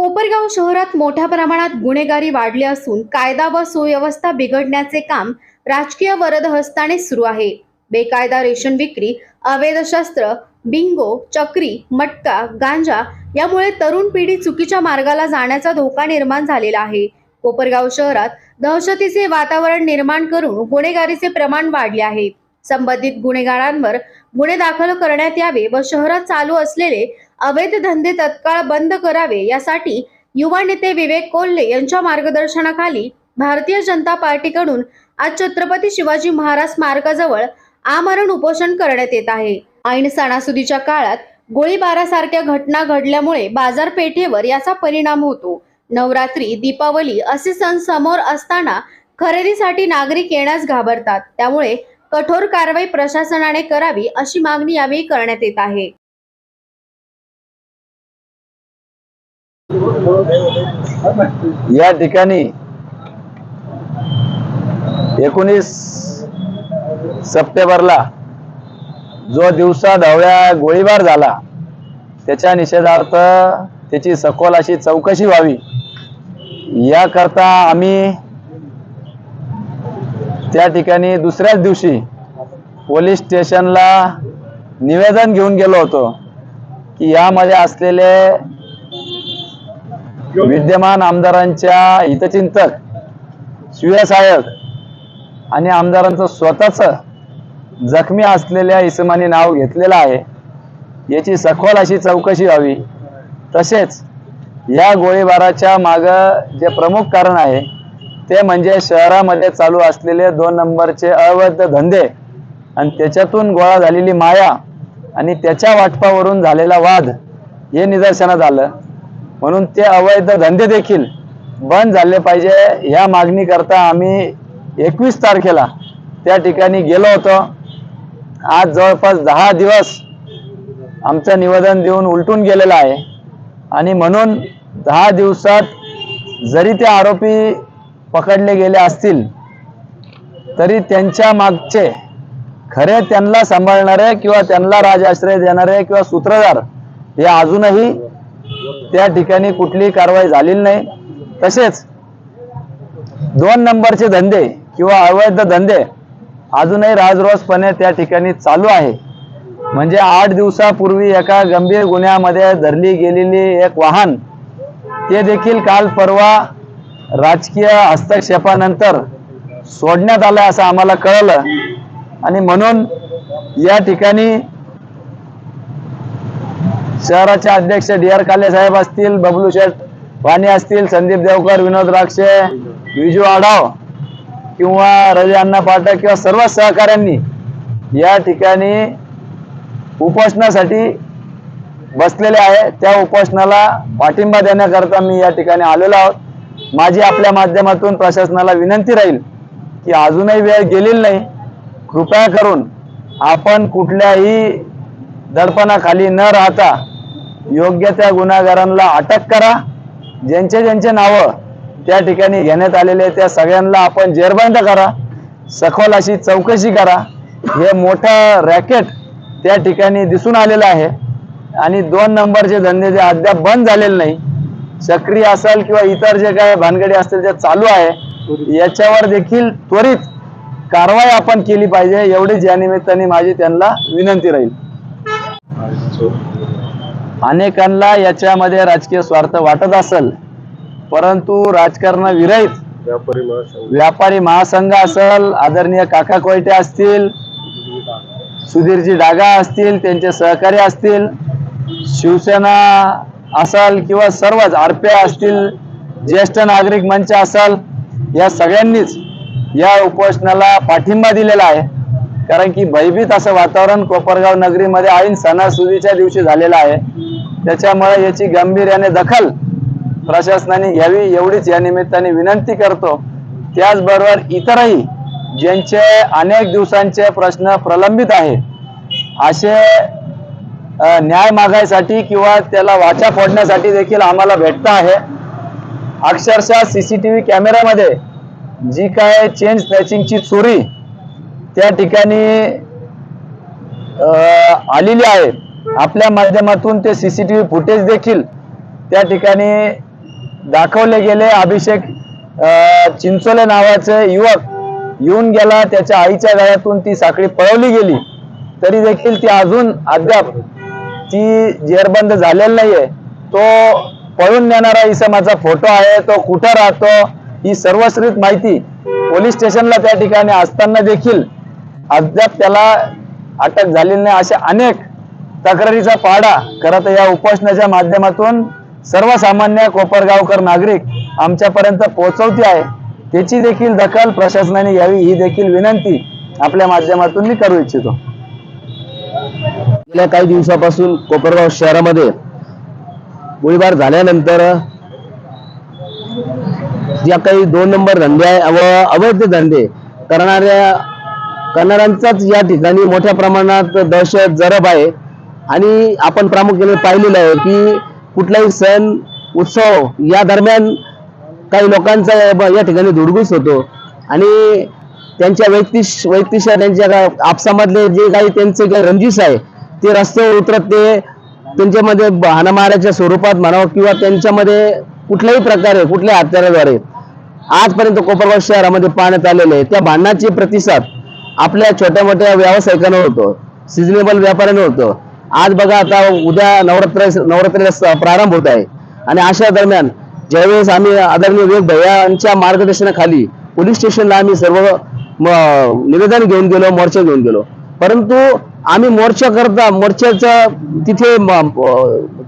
कोपरगाव शहरात मोठ्या प्रमाणात गुन्हेगारी वाढली असून कायदा व सुव्यवस्था बिघडण्याचे काम राजकीय वरदहस्ताने सुरू आहे. बेकायदा रेशन विक्री अवैध शस्त्र बिंगो चक्री मटका गांजा यामुळे तरुण पिढी चुकीच्या मार्गाला जाण्याचा धोका निर्माण झालेला आहे. कोपरगाव शहरात दहशतीचे वातावरण निर्माण करून गुन्हेगारीचे प्रमाण वाढले आहे. संबंधित गुन्हेगारांवर गुन्हे दाखल करण्यात यावे व शहरात चालू असलेले अवैध धंदे तत्काळ बंद करावे यासाठी युवा नेते विवेक कोल्हे यांच्या मार्गदर्शनाखाली भारतीय जनता पार्टीकडून आज छत्रपती शिवाजी महाराज स्मारकाजवळ आमरण उपोषण करण्यात येत आहे. ऐन सणासुदीच्या काळात गोळीबारासारख्या घटना घडल्यामुळे बाजारपेठेवर याचा परिणाम होतो. नवरात्री दीपावली असे सण समोर असताना खरेदीसाठी नागरिक येण्यास घाबरतात. त्यामुळे कठोर कारवाई प्रशासनाने करावी अशी मागणी यावेळी करण्यात येत आहे. या ठिकाणी एकोणीस सप्टेंबरला जो दिवसा ढवळ्या गोळीबार झाला त्याच्या निषेधार्थ त्याची सखोल अशी चौकशी व्हावी. याकरता आम्ही त्या ठिकाणी दुसऱ्याच दिवशी पोलीस स्टेशनला निवेदन घेऊन गेलो होतो की यामध्ये असलेले विद्यमान आमदारांच्या हितचिंतक शिवसहायक आणि आमदारांचं स्वतःच जखमी असलेल्या इसमाने नाव घेतलेलं आहे याची सखोल अशी चौकशी व्हावी. तसेच या गोळीबाराच्या माग जे प्रमुख कारण आहे ते म्हणजे शहरामध्ये चालू असलेले दोन नंबरचे अवैध धंदे आणि त्याच्यातून गोळा झालेली माया आणि त्याच्या वाटपावरून झालेला वाद हे निदर्शनात आलं. म्हणून ते अवैध धंदे देखील बंद झाले पाहिजे. या मागणीकरता आम्ही एकवीस तारखेला त्या ठिकाणी गेलो होतो. आज जवळपास दहा दिवस आमचं निवेदन देऊन उलटून गेलेलं आहे. आणि म्हणून दहा दिवसात जरी ते आरोपी पकडले गेले असतील तरी त्यांच्या मागचे खरे त्यांना सांभाळणारे किंवा त्यांना राजाश्रय देणारे किंवा सूत्रधार हे अजूनही त्या ठिकाणी कुठलीही कारवाई झालेली नाही. तसेच दोन नंबरचे धंदे किंवा अवैध धंदे अजूनही राजरोसपणे त्या ठिकाणी चालू आहे. म्हणजे आठ दिवसापूर्वी एका गंभीर गुन्ह्यामध्ये धरली गेलेली एक वाहन ते देखील काल परवा राजकीय हस्तक्षेपानंतर सोडण्यात आलं असं आम्हाला कळलं. आणि म्हणून या ठिकाणी शहराचे अध्यक्ष डी आर काले साहेब असतील बबलू शेठ वाणी असतील संदीप देवकर विनोद राक्षे विजू आढाव किंवा रवी अण्णा पाठक किंवा सर्व सहकाऱ्यांनी या ठिकाणी उपोषणासाठी बसलेले आहे. त्या उपोषणाला पाठिंबा देण्याकरता मी या ठिकाणी आलेलो आहोत. माझी आपल्या माध्यमातून प्रशासनाला विनंती राहील की अजूनही वेळ गेलेली नाही. कृपया करून आपण कुठल्याही दडपणाखाली न राहता योग्य त्या गुन्हेगारांना अटक करा. ज्यांचे ज्यांचे नावं त्या ठिकाणी घेण्यात आलेले त्या सगळ्यांना आपण जेरबंद करा. सखोल अशी चौकशी करा. हे मोठं रॅकेट त्या ठिकाणी दिसून आलेलं आहे. आणि दोन नंबरचे धंदे जे अद्याप बंद झालेले नाही. सक्रिय असेल किंवा इतर जे काय भानगडी असतील ते चालू आहे. याच्यावर देखील त्वरित कारवाई आपण केली पाहिजे. एवढीच या निमित्ताने माझी त्यांना विनंती राहील. अनेकांना याच्यामध्ये राजकीय स्वार्थ वाटत असेल परंतु राजकारण विरहित व्यापारी महासंघ. असेल आदरणीय काका कोयटे असतील सुधीरजी डागा असतील त्यांचे सहकारी असतील शिवसेना असाल किंवा सर्वच आरपे असतील ज्येष्ठ नागरिक मंच असाल या सगळ्यांनीच या उपोषणाला पाठिंबा दिलेला आहे. कारण की भयभीत असं वातावरण कोपरगाव नगरीमध्ये ऐन सणासुदीच्या दिवशी झालेलं आहे. त्याच्यामुळे याची गांभीर्याने दखल प्रशासनाने घ्यावी एवढीच या निमित्ताने विनंती करतो. त्याचबरोबर इतरही ज्यांचे अनेक दिवसांचे प्रश्न प्रलंबित आहे असे न्याय मागायसाठी किंवा त्याला वाचा फोडण्यासाठी देखील आम्हाला भेटत आहे. अक्षरशः सीसीटीव्ही कॅमेऱ्यामध्ये जी काय चेंज स्नॅचिंगची चोरी त्या ठिकाणी आलेली आहे. आपल्या माध्यमातून ते सीसीटीव्ही फुटेज देखील त्या ठिकाणी दाखवले गेले. अभिषेक अं, चिंचोले नावाचे युवक येऊन गेला. त्याच्या आईच्या गळ्यातून ती साखळी पळवली गेली. तरी देखील ती अजून अद्याप ती जेरबंद झालेली नाहीये. तो पळून नेणारा इसमाचा फोटो आहे. तो कुठं राहतो? ही सर्वस्वित माहिती पोलीस स्टेशनला त्या ठिकाणी असताना देखील अद्याप त्याला अटक झालेली नाही अशा अनेक तक्रारीचा पाडा खरं तर या उपोषणाच्या माध्यमातून सर्वसामान्य कोपरगावकर नागरिक आमच्यापर्यंत पोहोचवते आहे. त्याची देखील दखल प्रशासनाने घ्यावी ही देखील विनंती आपल्या माध्यमातून मी करू इच्छितो. गेल्या काही दिवसापासून कोपरगाव शहरामध्ये गोळीबार झाल्यानंतर ज्या काही दोन नंबर धंदे आहे व अवैध धंदे करणाऱ्या करणाऱ्यांचाच या ठिकाणी मोठ्या प्रमाणात दहशत जरब आहे. आणि आपण प्रामुख्याने पाहिलेलं आहे की कुठलाही सण उत्सव या दरम्यान काही लोकांचा या ठिकाणी धुडगूस होतो. आणि त्यांच्या व्यक्तिश वैयक्तिक त्यांच्या आपसामधले जे काही त्यांचे काही रंजिश आहे ते रस्त्यावर उतरत ते त्यांच्यामध्ये हाणामाऱ्याच्या स्वरूपात म्हणावं किंवा त्यांच्यामध्ये कुठल्याही प्रकारे कुठल्या हत्याराद्वारे आजपर्यंत कोपरगाव शहरामध्ये पाहण्यात आलेले आहे. त्या भांडणाचे प्रतिसाद आपल्या छोट्या मोठ्या व्यावसायिकांना होतो. सिजनेबल व्यापाऱ्यांना होतं. आज बघा आता उद्या नवरात्र नवरात्रीला प्रारंभ होत आहे. आणि अशा दरम्यान ज्यावेळेस आम्ही आदरणीय विवेक भैयांच्या मार्गदर्शनाखाली पोलीस स्टेशनला आम्ही सर्व म- निवेदन घेऊन गेलो मोर्चा घेऊन गेलो. परंतु आम्ही मोर्चा करता मोर्चाचं तिथे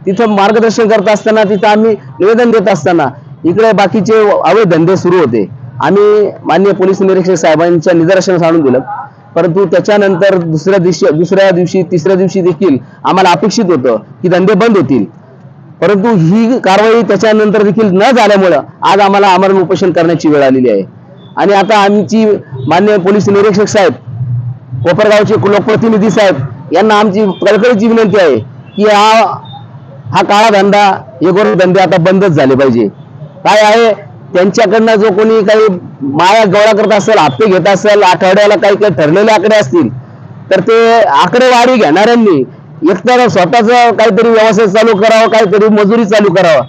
तिथं मार्गदर्शन करत असताना तिथं आम्ही निवेदन देत असताना इकडे बाकीचे अवैध धंदे सुरू होते. आम्ही मान्य पोलीस निरीक्षक साहेबांच्या निदर्शनास आणून दिलं. परंतु त्याच्यानंतर दुसऱ्या दिवशी दुसऱ्या दिवशी तिसऱ्या दिवशी देखील आम्हाला अपेक्षित होतं की धंदे बंद होतील. परंतु ही कारवाई त्याच्यानंतर देखील न झाल्यामुळं आज आम्हाला आमरण उपोषण करण्याची वेळ आलेली आहे. आणि आता आमची मान्य पोलीस निरीक्षक साहेब कोपरगावचे लोकप्रतिनिधी साहेब यांना आमची कळकळीची विनंती आहे की हा हा काळा धंदा हे धंदे आता बंदच झाले पाहिजे. काय आहे? त्यांच्याकडनं जो कोणी काही माया गोळा करत असेल हप्ते घेत असेल आठवड्याला काही काही ठरलेले आकडे असतील तर ते आकडेवारी घेणाऱ्यांनी एकतर स्वतःच काहीतरी व्यवसाय चालू करावा काहीतरी मजुरी चालू करावा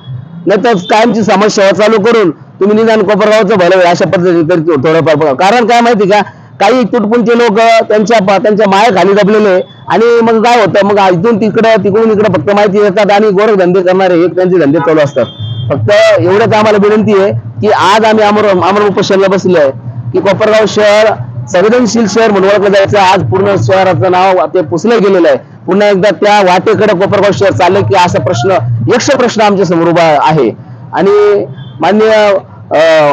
नाहीतर कायमची समस्या चालू करून तुम्ही निदान कोपरगावचं भलं होईल अशा पद्धतीने तरी थोडंफार बघा. कारण काय माहिती का काही तुटपुंचे लोक त्यांच्या त्यांच्या माया खाली दबलेले आणि मग काय होतं मग इथून तिकडं तिकडून इकडं फक्त माहिती देतात आणि गोरखधंदे करणारे एक त्यांचे धंदे चालू असतात फक्त एवढंच आम्हाला विनंती आहे की आज आम्ही अमर अमर उपोषणाला बसलो आहे. की कोपरगाव शहर संवेदनशील शहर म्हणून ओळखलं जायचं. आज पूर्ण शहराचं नाव ते पुसलं गेलेलं आहे. पुन्हा एकदा त्या वाटेकडे कोपरगाव शहर चाललं की असा प्रश्न यक्ष प्रश्न आमच्यासमोर उभा आहे. आणि मान्य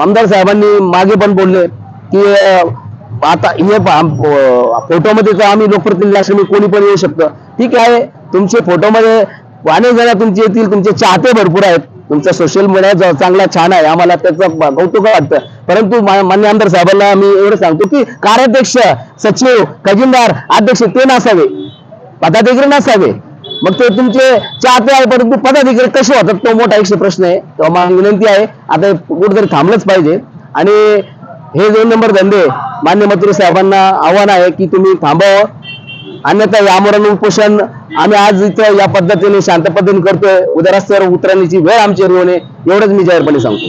आमदार साहेबांनी मागे पण बोलले की आता हे फोटोमध्ये तर आम्ही लोकप्रतिनिधी असल्यामुळे कोणी पण येऊ शकतं. ठीक आहे तुमचे फोटोमध्ये अनेक जण तुमचे येतील तुमचे चाहते भरपूर आहेत. तुमचा सोशल मीडिया जो चांगला छान आहे. आम्हाला त्याचं कौतुक वाटतं. परंतु मान्य आमदार साहेबांना मी एवढं सांगतो की कार्याध्यक्ष सचिव खजिनदार अध्यक्ष ते नसावे. पदाधिकारी नसावे. मग ते तुमचे चाहते आहे परंतु पदाधिकारी कसे होतात तो मोठा एकशे प्रश्न आहे. तेव्हा माझी विनंती आहे. आता कुठेतरी थांबलंच पाहिजे. आणि हे दोन नंबर धंदे मान्य मंत्री साहेबांना आव्हान आहे की तुम्ही थांबावं अन्यथा या आमरण उपोषण. आम्ही आज इथं या पद्धतीने शांत पद्धतीने करतोय. उद्या रस्त्यावर उतरण्याची वेळ आमची येऊ एवढंच मी जाहीरपणे सांगतो.